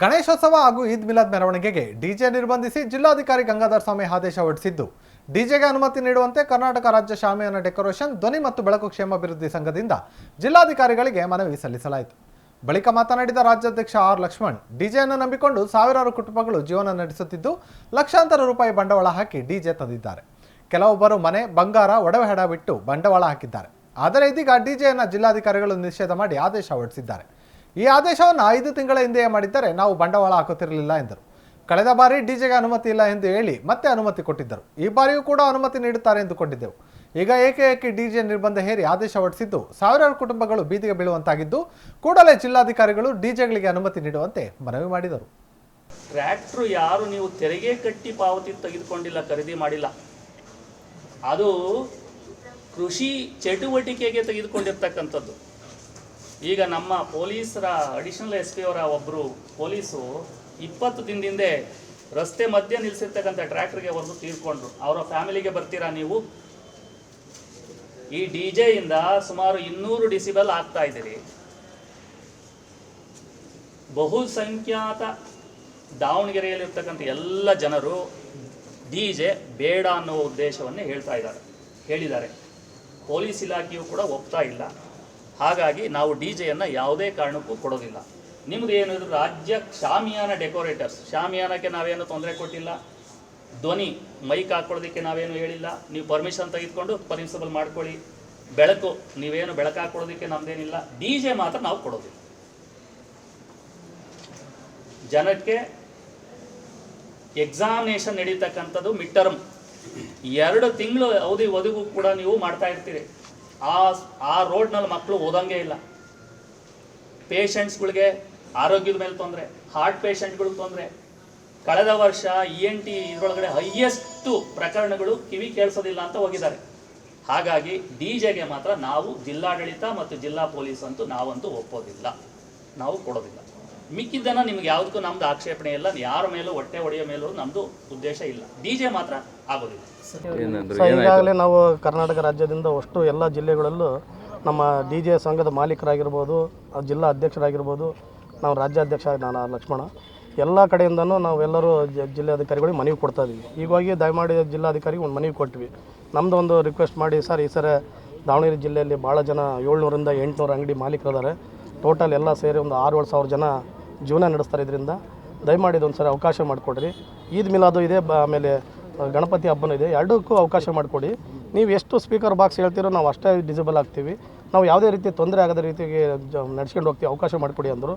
ಗಣೇಶೋತ್ಸವ ಹಾಗೂ ಈದ್ ಮಿಲಾದ್ ಮೆರವಣಿಗೆಗೆ ಡಿಜೆ ನಿರ್ಬಂಧಿಸಿ ಜಿಲ್ಲಾಧಿಕಾರಿ ಗಂಗಾಧರ್ ಸ್ವಾಮಿ ಆದೇಶ ಹೊರಡಿಸಿದ್ದು. ಡಿಜೆಗೆ ಅನುಮತಿ ನೀಡುವಂತೆ ಕರ್ನಾಟಕ ರಾಜ್ಯ ಶಾಮಿಯಾನ ಡೆಕೋರೇಷನ್, ಧ್ವನಿ ಮತ್ತು ಬೆಳಕು ಕ್ಷೇಮಾಭಿವೃದ್ಧಿ ಸಂಘದಿಂದ ಜಿಲ್ಲಾಧಿಕಾರಿಗಳಿಗೆ ಮನವಿ ಸಲ್ಲಿಸಲಾಯಿತು. ಬಳಿಕ ಮಾತನಾಡಿದ ರಾಜ್ಯಾಧ್ಯಕ್ಷ ಆರ್ ಲಕ್ಷ್ಮಣ್, ಡಿಜೆಯನ್ನು ನಂಬಿಕೊಂಡು ಸಾವಿರಾರು ಕುಟುಂಬಗಳು ಜೀವನ ನಡೆಸುತ್ತಿದ್ದು, ಲಕ್ಷಾಂತರ ರೂಪಾಯಿ ಬಂಡವಾಳ ಹಾಕಿ ಡಿಜೆ ತಂದಿದ್ದಾರೆ. ಕೆಲವೊಬ್ಬರು ಮನೆ, ಬಂಗಾರ, ಒಡವೆ ಹಡ ಬಿಟ್ಟು ಬಂಡವಾಳ ಹಾಕಿದ್ದಾರೆ. ಆದರೆ ಇದೀಗ ಡಿಜೆಯನ್ನು ಜಿಲ್ಲಾಧಿಕಾರಿಗಳು ನಿಷೇಧ ಮಾಡಿ ಆದೇಶ ಹೊರಡಿಸಿದ್ದಾರೆ. ಈ ಆದೇಶವನ್ನು ಐದು ತಿಂಗಳ ಹಿಂದೆಯೇ ಮಾಡಿದ್ದರೆ ನಾವು ಬಂಡವಾಳ ಹಾಕುತ್ತಿರಲಿಲ್ಲ ಎಂದರು. ಕಳೆದ ಬಾರಿ ಡಿಜೆಗೆ ಅನುಮತಿ ಇಲ್ಲ ಎಂದು ಹೇಳಿ ಮತ್ತೆ ಅನುಮತಿ ಕೊಟ್ಟಿದ್ದರು. ಈ ಬಾರಿಯೂ ಕೂಡ ಅನುಮತಿ ನೀಡುತ್ತಾರೆ ಎಂದುಕೊಂಡಿದ್ದೆವು. ಈಗ ಏಕೆ ಡಿಜೆ ನಿರ್ಬಂಧ ಹೇರಿ ಆದೇಶ ಹೊರಡಿಸಿದ್ದು? ಸಾವಿರಾರು ಕುಟುಂಬಗಳು ಬೀದಿಗೆ ಬೀಳುವಂತಾಗಿದ್ದು, ಕೂಡಲೇ ಜಿಲ್ಲಾಧಿಕಾರಿಗಳು ಡಿಜೆಗಳಿಗೆ ಅನುಮತಿ ನೀಡುವಂತೆ ಮನವಿ ಮಾಡಿದರು. ಟ್ರ್ಯಾಕ್ಟ್ರು ಯಾರು ನೀವು ತೆರಿಗೆ ಕಟ್ಟಿ ಪಾವತಿ ತೆಗೆದುಕೊಂಡಿಲ್ಲ, ಖರೀದಿ ಮಾಡಿಲ್ಲ. ಅದು ಕೃಷಿ ಚಟುವಟಿಕೆಗೆ ತೆಗೆದುಕೊಂಡಿರ್ತಕ್ಕಂಥದ್ದು. ಈಗ ನಮ್ಮ ಪೊಲೀಸರ, ಅಡಿಷನಲ್ ಎಸ್ ಪಿ ಅವರ ಒಬ್ಬರು ಪೊಲೀಸು ಇಪ್ಪತ್ತು ದಿನದಿಂದ ರಸ್ತೆ ಮಧ್ಯೆ ನಿಲ್ಲಿಸಿರ್ತಕ್ಕಂಥ ಟ್ರ್ಯಾಕ್ಟ್ರಿಗೆ ಒಂದು ತೀರ್ಕೊಂಡ್ರು. ಅವರ ಫ್ಯಾಮಿಲಿಗೆ ಬರ್ತೀರಾ ನೀವು? ಈ ಡಿ ಇಂದ ಸುಮಾರು ಇನ್ನೂರು ಡಿಸಿಬಲ್ ಆಗ್ತಾ ಇದ್ದೀರಿ. ಬಹುಸಂಖ್ಯಾತ ದಾವಣಗೆರೆಯಲ್ಲಿರ್ತಕ್ಕಂಥ ಎಲ್ಲ ಜನರು ಡಿ ಜೆ ಬೇಡ ಅನ್ನೋ ಉದ್ದೇಶವನ್ನೇ ಹೇಳ್ತಾ ಇದ್ದಾರೆ, ಹೇಳಿದ್ದಾರೆ. ಪೊಲೀಸ್ ಇಲಾಖೆಯು ಕೂಡ ಒಪ್ತಾ ಇಲ್ಲ. ಹಾಗಾಗಿ ನಾವು ಡಿ ಜೆಯನ್ನು ಯಾವುದೇ ಕಾರಣಕ್ಕೂ ಕೊಡೋದಿಲ್ಲ. ನಿಮ್ದು ಏನು ಇದು ರಾಜ್ಯ ಶಾಮಿಯಾನ ಡೆಕೋರೇಟರ್ಸ್, ಶಾಮಿಯಾನಕ್ಕೆ ನಾವೇನು ತೊಂದರೆ ಕೊಟ್ಟಿಲ್ಲ. ಧ್ವನಿ, ಮೈಕ್ ಹಾಕೊಳ್ಳೋದಕ್ಕೆ ನಾವೇನು ಹೇಳಿಲ್ಲ. ನೀವು ಪರ್ಮಿಷನ್ ತೆಗೆದುಕೊಂಡು ಪರ್ಮಿಸಬಲ್ ಮಾಡ್ಕೊಳ್ಳಿ. ಬೆಳಕು, ನೀವೇನು ಬೆಳಕು ಹಾಕೊಳ್ಳೋದಕ್ಕೆ ನಮ್ದೇನಿಲ್ಲ. ಡಿ ಜೆ ಮಾತ್ರ ನಾವು ಕೊಡೋದಿಲ್ಲ. ಜನಕ್ಕೆ ಎಕ್ಸಾಮಿನೇಷನ್ ನಡೀತಕ್ಕಂಥದ್ದು ಮಿಡ್ ಟರ್ಮ್ ಎರಡು ತಿಂಗಳು ಅವಧಿ ಒದಗೂ ಕೂಡ ನೀವು ಮಾಡ್ತಾ ಇರ್ತೀರಿ. ಆ ಆ ರೋಡ್ನಲ್ಲಿ ಮಕ್ಕಳು ಓದಂಗೆ ಇಲ್ಲ. ಪೇಷಂಟ್ಸ್ಗಳಿಗೆ ಆರೋಗ್ಯದ ಮೇಲೆ ತೊಂದರೆ ಹಾರ್ಟ್ ಪೇಷಂಟ್ಗಳಿಗೆ ತೊಂದರೆ. ಕಳೆದ ವರ್ಷ ಇ ಎನ್ ಟಿ ಇದರೊಳಗಡೆ ಹೈಯೆಸ್ಟು ಪ್ರಕರಣಗಳು ಕಿವಿ ಕೇಳಿಸೋದಿಲ್ಲ ಅಂತ ಹೋಗಿದ್ದಾರೆ. ಹಾಗಾಗಿ ಡಿ ಜೆಗೆ ಮಾತ್ರ ನಾವು ಜಿಲ್ಲಾಡಳಿತ ಮತ್ತು ಜಿಲ್ಲಾ ಪೊಲೀಸ್ ಅಂತೂ ನಾವಂತೂ ಒಪ್ಪೋದಿಲ್ಲ. ನಾವು ಕೊಡೋದಿಲ್ಲ. ಮಿಕ್ಕಿದ್ದನ್ನ ನಿಮ್ಗೆ ಯಾವುದಕ್ಕೂ ನಮ್ದು ಆಕ್ಷೇಪಣೆ ಇಲ್ಲ. ಯಾರ ಮೇಲೂ ಹೊಟ್ಟೆ ಹೊಡೆಯೋ ಮೇಲೂ ನಮ್ದು ಉದ್ದೇಶ ಇಲ್ಲ. ಡಿಜೆ ಮಾತ್ರ ಆಗೋದಿಲ್ಲ. ಈಗಾಗಲೇ ನಾವು ಕರ್ನಾಟಕ ರಾಜ್ಯದಿಂದ ಅಷ್ಟು ಎಲ್ಲ ಜಿಲ್ಲೆಗಳಲ್ಲೂ ನಮ್ಮ ಡಿ ಜೆ ಸಂಘದ ಮಾಲೀಕರಾಗಿರ್ಬೋದು ಆ ಜಿಲ್ಲಾ ಅಧ್ಯಕ್ಷರಾಗಿರ್ಬೋದು ನಾವು ರಾಜ್ಯಾಧ್ಯಕ್ಷ ನಾನು ಲಕ್ಷ್ಮಣ ಎಲ್ಲ ಕಡೆಯಿಂದನೂ ನಾವೆಲ್ಲರೂ ಜಿಲ್ಲಾಧಿಕಾರಿಗಳಿಗೆ ಮನವಿ ಕೊಡ್ತಾ ಇದ್ದೀವಿ. ಹೀಗಾಗಿ ದಯಮಾಡಿ ಜಿಲ್ಲಾಧಿಕಾರಿಗೆ ಒಂದು ಮನವಿ ಕೊಟ್ವಿ. ನಮ್ಮದು ಒಂದು ರಿಕ್ವೆಸ್ಟ್ ಮಾಡಿ ಸರ್ ಈ ಸರ ದಾವಣಗೆರೆ ಜಿಲ್ಲೆಯಲ್ಲಿ ಭಾಳ ಜನ ಏಳ್ನೂರಿಂದ ಎಂಟುನೂರು ಅಂಗಡಿ ಮಾಲೀಕರಿದ್ದಾರೆ. ಟೋಟಲ್ ಎಲ್ಲ ಸೇರಿ ಒಂದು ಆರು ಏಳು ಸಾವಿರ ಜನ ಜೀವನ ನಡೆಸ್ತಾರೆ ಇದರಿಂದ. ದಯಮಾಡಿ ಇದೊಂದು ಸರಿ ಅವಕಾಶ ಮಾಡಿಕೊಡ್ರಿ. ಈದ್ ಮಿಲಾದು ಇದೆ ಆಮೇಲೆ ಗಣಪತಿ ಹಬ್ಬನೂ ಇದೆ. ಎರಡಕ್ಕೂ ಅವಕಾಶ ಮಾಡಿಕೊಡಿ. ನೀವು ಎಷ್ಟು ಸ್ಪೀಕರ್ ಬಾಕ್ಸ್ ಹೇಳ್ತೀರೋ ನಾವು ಅಷ್ಟೇ ಡಿಸೇಬಲ್ ಆಗ್ತೀವಿ. ನಾವು ಯಾವುದೇ ರೀತಿ ತೊಂದರೆ ಆಗದ ರೀತಿಗೆ ನಡ್ಸ್ಕೊಂಡು ಹೋಗ್ತೀವಿ, ಅವಕಾಶ ಮಾಡಿಕೊಡಿ ಅಂದರು.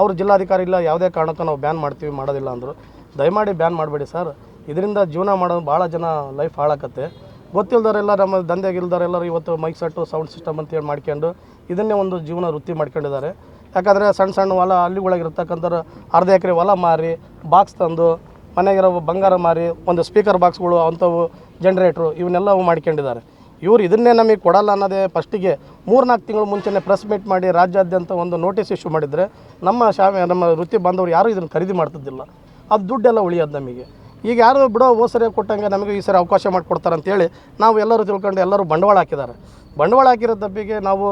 ಅವರು ಜಿಲ್ಲಾಧಿಕಾರಿ ಇಲ್ಲ, ಯಾವುದೇ ಕಾರಣಕ್ಕೂ ನಾವು ಬ್ಯಾನ್ ಮಾಡ್ತೀವಿ, ಮಾಡೋದಿಲ್ಲ ಅಂದರು. ದಯಮಾಡಿ ಬ್ಯಾನ್ ಮಾಡಬೇಡಿ ಸರ್. ಇದರಿಂದ ಜೀವನ ಮಾಡೋದು ಭಾಳ ಜನ ಲೈಫ್ ಹಾಳಾಕತ್ತೆ. ಗೊತ್ತಿಲ್ದವರೆಲ್ಲ ನಮ್ಮ ದಂಧೆಗಿಲ್ದವರೆಲ್ಲರೂ ಇವತ್ತು ಮೈಕ್ ಸೆಟ್ಟು, ಸೌಂಡ್ ಸಿಸ್ಟಮ್ ಅಂತೇಳಿ ಮಾಡ್ಕೊಂಡು ಇದನ್ನೇ ಒಂದು ಜೀವನ ವೃತ್ತಿ ಮಾಡ್ಕೊಂಡಿದ್ದಾರೆ. ಯಾಕಂದರೆ ಸಣ್ಣ ಸಣ್ಣ ಹೊಲ ಅಲ್ಲಿ ಇರ್ತಕ್ಕಂಥವ್ರು ಅರ್ಧ ಎಕರೆ ಹೊಲ ಮಾರಿ ಬಾಕ್ಸ್ ತಂದು, ಮನೆಗಿರೋ ಬಂಗಾರ ಮಾರಿ, ಒಂದು ಸ್ಪೀಕರ್ ಬಾಕ್ಸ್ಗಳು ಅಂಥವು ಜನ್ರೇಟ್ರು ಇವನ್ನೆಲ್ಲ ಮಾಡ್ಕೊಂಡಿದ್ದಾರೆ. ಇವರು ಇದನ್ನೇ ನಮಗೆ ಕೊಡಲ್ಲ ಅನ್ನೋದೇ ಫಸ್ಟಿಗೆ ಮೂರ್ನಾಲ್ಕು ತಿಂಗಳು ಮುಂಚೆನೇ ಪ್ರೆಸ್ ಮೀಟ್ ಮಾಡಿ ರಾಜ್ಯಾದ್ಯಂತ ಒಂದು ನೋಟಿಸ್ ಇಶ್ಯೂ ಮಾಡಿದರೆ ನಮ್ಮ ಶಾಮೆ ನಮ್ಮ ವೃತ್ತಿ ಬಾಂಧವರು ಯಾರೂ ಇದನ್ನು ಖರೀದಿ ಮಾಡ್ತಿದ್ದಿಲ್ಲ. ಅದು ದುಡ್ಡೆಲ್ಲ ಉಳಿಯೋದು ನಮಗೆ. ಈಗ ಯಾರು ಬಿಡೋ ಓ ಸರಿ ಕೊಟ್ಟಂಗೆ ನಮಗೆ ಈ ಸರಿ ಅವಕಾಶ ಮಾಡಿಕೊಡ್ತಾರೆ ಅಂತೇಳಿ ನಾವು ಎಲ್ಲರೂ ತಿಳ್ಕೊಂಡು ಎಲ್ಲರೂ ಬಂಡವಾಳ ಹಾಕಿದ್ದಾರೆ. ಬಂಡವಾಳ ಹಾಕಿರೋ ತಪ್ಪಿಗೆ ನಾವು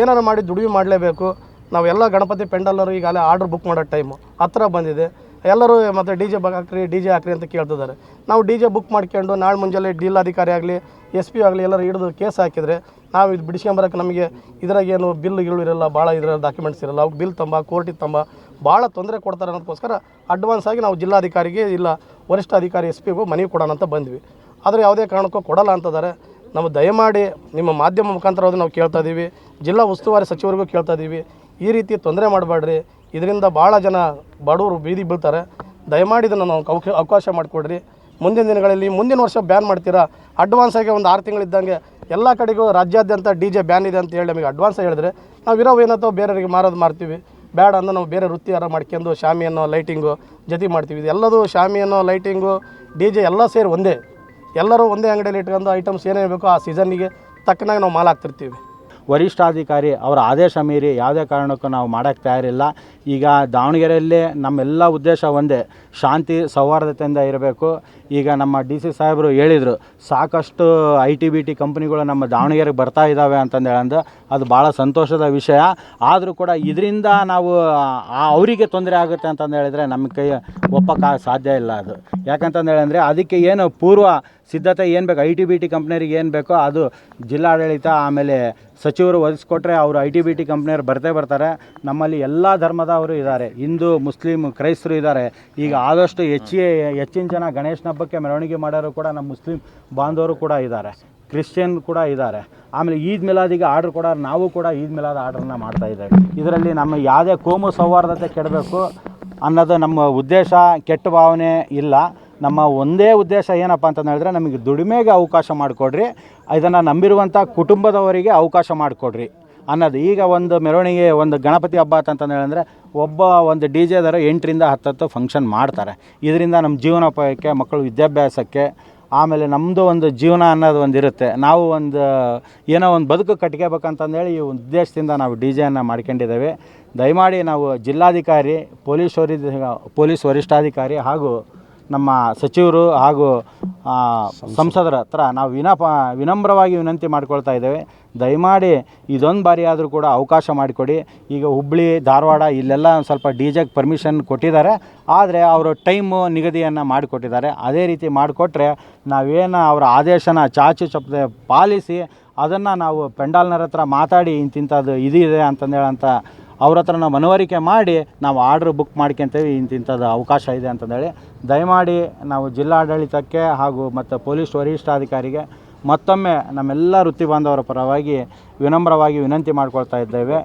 ಏನಾರು ಮಾಡಿ ದುಡಿಮೆ ಮಾಡಲೇಬೇಕು. ನಾವೆಲ್ಲ ಗಣಪತಿ ಪೆಂಡಲ್ಲರು ಈಗಾಗಲೇ ಆರ್ಡ್ರ್ ಬುಕ್ ಮಾಡೋ ಟೈಮು. ಹತ್ರ ಬಂದಿದೆ. ಎಲ್ಲರೂ ಮತ್ತು ಡಿ ಜೆ ಹಾಕ್ರಿ, ಡಿ ಜೆ ಹಾಕ್ರಿ ಅಂತ ಕೇಳ್ತಿದ್ದಾರೆ. ನಾವು ಡಿ ಜೆ ಬುಕ್ ಮಾಡ್ಕೊಂಡು ನಾಳೆ ಮುಂಜಾನೆ ಜಿಲ್ಲಾಧಿಕಾರಿ ಆಗಲಿ, ಎಸ್ ಪಿ ಆಗಲಿ ಎಲ್ಲರೂ ಹಿಡಿದು ಕೇಸ್ ಹಾಕಿದರೆ ನಾವು ಇದು ಬಿಡಿಸ್ಕೊಂಬರಕ್ಕೆ ನಮಗೆ ಇದ್ರಾಗೇನು ಬಿಲ್ ಗಿಲ್ ಇರಲ್ಲ, ಭಾಳ ಇದರ ಡಾಕ್ಯುಮೆಂಟ್ಸ್ ಇರಲ್ಲ. ಅವ್ಕೆ ಬಿಲ್ ತಂಬ ಕೋರ್ಟಿಗೆ ತಂಬ, ಭಾಳ ತೊಂದರೆ ಕೊಡ್ತಾರೆ ಅನ್ನೋದಕ್ಕೋಸ್ಕರ ಅಡ್ವಾನ್ಸ್ ಆಗಿ ನಾವು ಜಿಲ್ಲಾಧಿಕಾರಿಗೆ ಇಲ್ಲ ವರಿಷ್ಠ ಅಧಿಕಾರಿ, ಎಸ್ ಪಿಗೂ ಮನವಿ ಕೊಡೋಣ ಅಂತ ಬಂದ್ವಿ. ಆದರೆ ಯಾವುದೇ ಕಾರಣಕ್ಕೂ ಕೊಡಲ್ಲ ಅಂತಿದ್ದಾರೆ ನಾವು ದಯಮಾಡಿ ನಿಮ್ಮ ಮಾಧ್ಯಮ ಮುಖಾಂತರ ಅದು ನಾವು ಕೇಳ್ತಾ ಇದ್ದೀವಿ. ಜಿಲ್ಲಾ ಉಸ್ತುವಾರಿ ಸಚಿವರಿಗೂ ಕೇಳ್ತಾ ಇದ್ದೀವಿ. ಈ ರೀತಿ ತೊಂದರೆ ಮಾಡಬೇಡ್ರಿ. ಇದರಿಂದ ಭಾಳ ಜನ ಬಡವರು ಬೀದಿ ಬೀಳ್ತಾರೆ. ದಯಮಾಡಿ ಇದನ್ನು ನಾವು ಅವಕ- ಅವಕಾಶ ಮಾಡಿಕೊಡ್ರಿ. ಮುಂದಿನ ದಿನಗಳಲ್ಲಿ ಮುಂದಿನ ವರ್ಷ ಬ್ಯಾನ್ ಮಾಡ್ತೀರಾ? ಅಡ್ವಾನ್ಸ್ ಆಗಿ ಒಂದು ಆರು ತಿಂಗಳಿದ್ದಂಗೆ ಎಲ್ಲ ಕಡೆಗೂ ರಾಜ್ಯಾದ್ಯಂತ ಡಿ ಜೆ ಬ್ಯಾನ್ ಇದೆ ಅಂತ ಹೇಳಿ ನಮಗೆ ಅಡ್ವಾನ್ಸ್ ಹೇಳಿದ್ರೆ ನಾವು ಇರೋ ಏನತ್ತೋ ಬೇರೆಯವರಿಗೆ ಮಾರೋದು ಮಾರ್ತೀವಿ. ಬೇಡ ಅಂದ್ರೆ ನಾವು ಬೇರೆ ವೃತ್ತಿ ಯಾರ ಮಾಡ್ಕೊಂಡು ಶಾಮಿಯನ್ನು ಲೈಟಿಂಗು ಜೊತೆ ಮಾಡ್ತೀವಿ. ಇದೆಲ್ಲದು ಶಾಮಿಯನ್ನು ಲೈಟಿಂಗು ಡಿ ಜೆ ಎಲ್ಲ ಸೇರಿ ಒಂದೇ. ಎಲ್ಲರೂ ಒಂದೇ ಅಂಗಡಿಯಲ್ಲಿ ಇಟ್ಕೊಂಡು ಐಟಮ್ಸ್ ಏನೇನು ಬೇಕೋ ಆ ಸೀಸನ್ನಿಗೆ ತಕ್ಕನಾಗಿ ನಾವು ಮಾಲ್ ಹಾಕ್ತಿರ್ತೀವಿ. ವರಿಷ್ಠಾಧಿಕಾರಿ ಅವರ ಆದೇಶ ಮೀರಿ ಯಾವುದೇ ಕಾರಣಕ್ಕೂ ನಾವು ಮಾಡೋಕ್ಕೆ ತಯಾರಿಲ್ಲ. ಈಗ ದಾವಣಗೆರೆಯಲ್ಲಿ ನಮ್ಮೆಲ್ಲ ಉದ್ದೇಶ ಒಂದೇ, ಶಾಂತಿ ಸೌಹಾರ್ದತೆಯಿಂದ ಇರಬೇಕು. ಈಗ ನಮ್ಮ ಡಿ ಸಿ ಸಾಹೇಬರು ಹೇಳಿದರು, ಸಾಕಷ್ಟು ಐ ಟಿ ಬಿ ಟಿ ಕಂಪ್ನಿಗಳು ನಮ್ಮ ದಾವಣಗೆರೆಗೆ ಬರ್ತಾ ಇದ್ದಾವೆ ಅಂತಂದು ಹೇಳಂದು, ಅದು ಭಾಳ ಸಂತೋಷದ ವಿಷಯ. ಆದರೂ ಕೂಡ ಇದರಿಂದ ನಾವು ಅವರಿಗೆ ತೊಂದರೆ ಆಗುತ್ತೆ ಅಂತಂದು ಹೇಳಿದರೆ ನಮ್ಮ ಕೈ ಒಪ್ಪಕ್ಕೆ ಸಾಧ್ಯ ಇಲ್ಲ ಅದು. ಯಾಕಂತಂದು ಹೇಳಂದರೆ ಅದಕ್ಕೆ ಏನು ಪೂರ್ವ ಸಿದ್ಧತೆ ಏನು ಬೇಕು, ಐ ಟಿ ಬಿ ಟಿ ಕಂಪ್ನಿಯರಿಗೆ ಏನು ಬೇಕೋ ಅದು ಜಿಲ್ಲಾಡಳಿತ ಆಮೇಲೆ ಸಚಿವರು ಒದಗಿಸ್ಕೊಟ್ರೆ ಅವರು ಐ ಟಿ ಬಿ ಟಿ ಕಂಪ್ನಿಯವ್ರು ಬರ್ತೇ ಬರ್ತಾರೆ. ನಮ್ಮಲ್ಲಿ ಎಲ್ಲ ಧರ್ಮದವರು ಇದ್ದಾರೆ. ಹಿಂದೂ ಮುಸ್ಲಿಮ್ ಕ್ರೈಸ್ತರು ಇದ್ದಾರೆ. ಈಗ ಆದಷ್ಟು ಹೆಚ್ಚಿಗೆ ಹೆಚ್ಚಿನ ಜನ ಗಣೇಶನ ಹಬ್ಬಕ್ಕೆ ಮೆರವಣಿಗೆ ಮಾಡೋರು ಕೂಡ ನಮ್ಮ ಮುಸ್ಲಿಂ ಬಾಂಧವರು ಕೂಡ ಇದ್ದಾರೆ. ಕ್ರಿಶ್ಚಿಯನ್ ಕೂಡ ಇದ್ದಾರೆ. ಆಮೇಲೆ ಈದ್ ಮಿಲಾದಿಗೆ ಆರ್ಡ್ರ್ ಕೊಡೋರು ನಾವು ಕೂಡ ಈದ್ ಮಿಲಾದ ಆರ್ಡ್ರನ್ನ ಮಾಡ್ತಾ ಇದ್ದೇವೆ. ಇದರಲ್ಲಿ ನಮ್ಮ ಯಾವುದೇ ಕೋಮು ಸೌಹಾರ್ದತೆ ಕೆಡಬೇಕು ಅನ್ನೋದು ನಮ್ಮ ಉದ್ದೇಶ, ಕೆಟ್ಟ ಭಾವನೆ ಇಲ್ಲ. ನಮ್ಮ ಒಂದೇ ಉದ್ದೇಶ ಏನಪ್ಪ ಅಂತಂದು ಹೇಳಿದ್ರೆ ನಮಗೆ ದುಡಿಮೆಗೆ ಅವಕಾಶ ಮಾಡಿಕೊಡ್ರಿ. ಇದನ್ನು ನಂಬಿರುವಂಥ ಕುಟುಂಬದವರಿಗೆ ಅವಕಾಶ ಮಾಡಿಕೊಡ್ರಿ. ಅನ್ನೋದು. ಈಗ ಒಂದು ಮೆರವಣಿಗೆ, ಒಂದು ಗಣಪತಿ ಹಬ್ಬ ಅಂತಂದು ಹೇಳಿದ್ರೆ ಒಬ್ಬ ಒಂದು ಡಿ ಜೆದವರು ಎಂಟರಿಂದ ಹತ್ತತ್ತು ಫಂಕ್ಷನ್ ಮಾಡ್ತಾರೆ. ಇದರಿಂದ ನಮ್ಮ ಜೀವನೋಪಾಯಕ್ಕೆ, ಮಕ್ಕಳು ವಿದ್ಯಾಭ್ಯಾಸಕ್ಕೆ, ಆಮೇಲೆ ನಮ್ಮದು ಒಂದು ಜೀವನ ಅನ್ನೋದು ಒಂದು ಇರುತ್ತೆ. ನಾವು ಒಂದು, ಏನೋ ಒಂದು ಬದುಕು ಕಟ್ಕೋಬೇಕಂತಂದೇಳಿ ಈ ಉದ್ದೇಶದಿಂದ ನಾವು ಡಿ ಜೆಯನ್ನು ಮಾಡ್ಕೊಂಡಿದ್ದೇವೆ. ದಯಮಾಡಿ ನಾವು ಜಿಲ್ಲಾಧಿಕಾರಿ, ಪೊಲೀಸ್ ವರಿ ಪೊಲೀಸ್ ವರಿಷ್ಠಾಧಿಕಾರಿ ಹಾಗೂ ನಮ್ಮ ಸಚಿವರು ಹಾಗೂ ಸಂಸದರ ಹತ್ರ ನಾವು ವಿನಪ ವಿನಮ್ರವಾಗಿ ವಿನಂತಿ ಮಾಡ್ಕೊಳ್ತಾ ಇದ್ದೇವೆ. ದಯಮಾಡಿ ಇದೊಂದು ಬಾರಿ ಆದರೂ ಕೂಡ ಅವಕಾಶ ಮಾಡಿಕೊಡಿ. ಈಗ ಹುಬ್ಬಳ್ಳಿ ಧಾರವಾಡ ಇಲ್ಲೆಲ್ಲ ಒಂದು ಸ್ವಲ್ಪ ಡಿ ಜೆಗೆ ಪರ್ಮಿಷನ್ ಕೊಟ್ಟಿದ್ದಾರೆ. ಆದರೆ ಅವರು ಟೈಮು ನಿಗದಿಯನ್ನು ಮಾಡಿಕೊಟ್ಟಿದ್ದಾರೆ. ಅದೇ ರೀತಿ ಮಾಡಿಕೊಟ್ರೆ ನಾವೇನು ಅವರ ಆದೇಶನ ಚಾಚು ಚಪ್ಪದೆ ಪಾಲಿಸಿ ಅದನ್ನು ನಾವು ಪೆಂಡಾಲ್ನರ ಹತ್ರ ಮಾತಾಡಿ ಇಂತಿಂಥದ್ದು ಇದಿದೆ ಅಂತಂದೇಳಂತ ಅವ್ರ ಹತ್ರ ನಾವು ಮನವರಿಕೆ ಮಾಡಿ ನಾವು ಆರ್ಡ್ರ್ ಬುಕ್ ಮಾಡ್ಕೊತೇವೆ ಇಂತಿಂಥದ್ದು ಅವಕಾಶ ಇದೆ ಅಂತಂದೇಳಿ ದಯಮಾಡಿ ನಾವು ಜಿಲ್ಲಾಡಳಿತಕ್ಕೆ ಹಾಗೂ ಮತ್ತು ಪೊಲೀಸ್ ವರಿಷ್ಠಾಧಿಕಾರಿಗೆ ಮತ್ತೊಮ್ಮೆ ನಮ್ಮೆಲ್ಲ ವೃತ್ತಿ ಬಾಂಧವರ ಪರವಾಗಿ ವಿನಮ್ರವಾಗಿ ವಿನಂತಿ ಮಾಡ್ಕೊಳ್ತಾ ಇದ್ದೇವೆ.